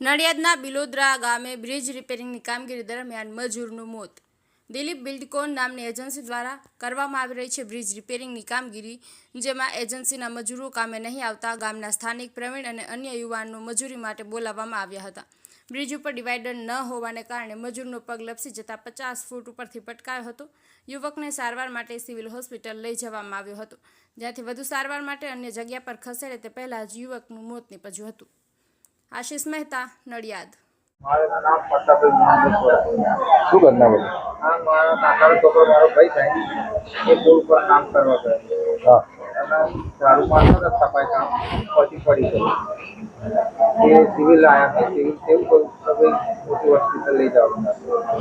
નડિયાદના બિલોદરા ગામે બ્રિજ રિપેરિંગની કામગીરી દરમિયાન મજૂરનું મોત. દિલીપ બિલ્ડકોન નામની એજન્સી દ્વારા કરવામાં આવી રહી છે બ્રિજ રિપેરિંગની કામગીરી, જેમાં એજન્સીના મજૂરો કામે નહીં આવતા ગામના સ્થાનિક પ્રવીણ અને અન્ય યુવાનનો મજૂરી માટે બોલાવવામાં આવ્યા હતા. બ્રિજ ઉપર ડિવાઈડર ન હોવાને કારણે મજૂરનો પગ લપસી જતાં પચાસ ફૂટ ઉપરથી પટકાયો હતો. યુવકને સારવાર માટે સિવિલ હોસ્પિટલ લઈ જવામાં આવ્યો હતો, જ્યાંથી વધુ સારવાર માટે અન્ય જગ્યા પર ખસેડે તે પહેલાં જ યુવકનું મોત નીપજ્યું હતું. આશિષ મહેતા નડિયાદ. મારું નામ પ્રતાપભાઈ મહાદેવ શું ઘટના બની? આ મારા કાકાનો છોકરો મારો ભાઈ થાય એ પુલ પર કામ કરવા ગયો. હા. અને ઝાડુ મારતો સફાઈ કામ પછી પડી ગયો. એ સિવિલ આવ્યા સિવિલ એવું કહ્યું કે ભાઈ મોટી હોસ્પિટલ લઈ જાઓ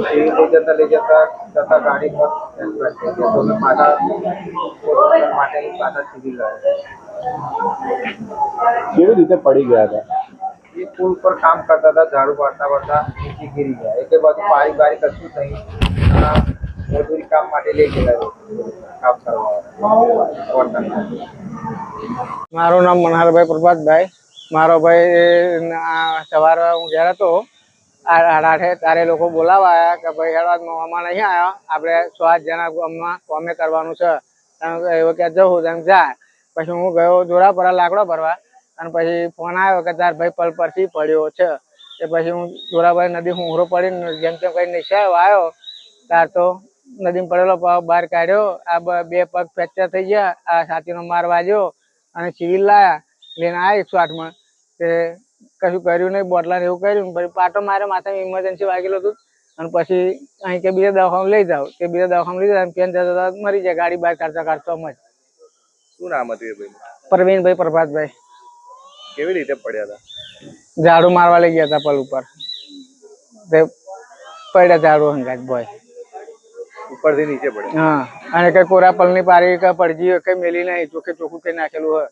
સિવિલ લઈ જતા લઈ જતા જતા ગાડી પર થઈ ગયો. તો પાછા હોસ્પિટલ માટે પાછા સિવિલ આવ્યા. કેવી રીતે પડી ગયા હતા? એ પુલ પર કામ કરતા હતા, ઝાડુ મારતા મારતા નીચે ગીરી ગયા. એક બાજુ પાણી બારી કશું નહીં. મજૂરી કામ માટે લઈ ગયેલા કામ કરવા મારું નામ મનહરભાઈ પ્રભાતભાઈ. મારો ભાઈ સવારે હું ઘેર હતો. આઠે તારે લોકો બોલાવા આવ્યા કે ભાઈ હેડવા મોવામાં નહીં આવ્યા આપણે સો આઠ જણા ગામમાં કોમે કરવાનું છે. એવો કે જવું તેમ જાય. પછી હું ગયો જોડા પર લાકડો ભરવા. અને પછી ફોન આવ્યો કે તાર ભાઈ પલ પરથી પડ્યો છે. તે પછી હું ધોરાભાઈ નદી હુંઘરો પડીને જેમ તેમ કઈ નિશાયો આવ્યો. તાર તો નદીમાં પડેલો પગ બહાર કાઢ્યો. આ બે પગ ફ્રેક્ચર થઈ ગયા. આ છાતીનો માર વાગ્યો અને સિવિલ લાયા. લઈને આવ્યા એકસો આઠમાં તે કશું કર્યું નહીં બોટલા ને એવું કર્યું પછી પાટો માર્યો માથામાં ઇમરજન્સી વાગેલું હતું. અને પછી અહીં કે બીજા દવાખાને લઈ જાઓ. કે બીજા દવાખાને લઈ જાવ પેન જતા જતા મરી જાય ગાડી બહાર કાઢતા કાઢતા જ શું નામ હતું એ ભાઈ પ્રવીણભાઈ પ્રભાતભાઈ. કેવી રીતે પડ્યા હતા ઝાડુ મારવા લઈ ગયા હતા પલ ઉપર. તે પડ્યા ઝાડુ હંગાત બોય. ઉપરથી નીચે પડ્યા? હા અને કઈ કોરા પલની પારી કે પડજી કઈ મેલી નહીં ચોખ્ખે ચોખ્ખું કઈ નાખેલું હોય.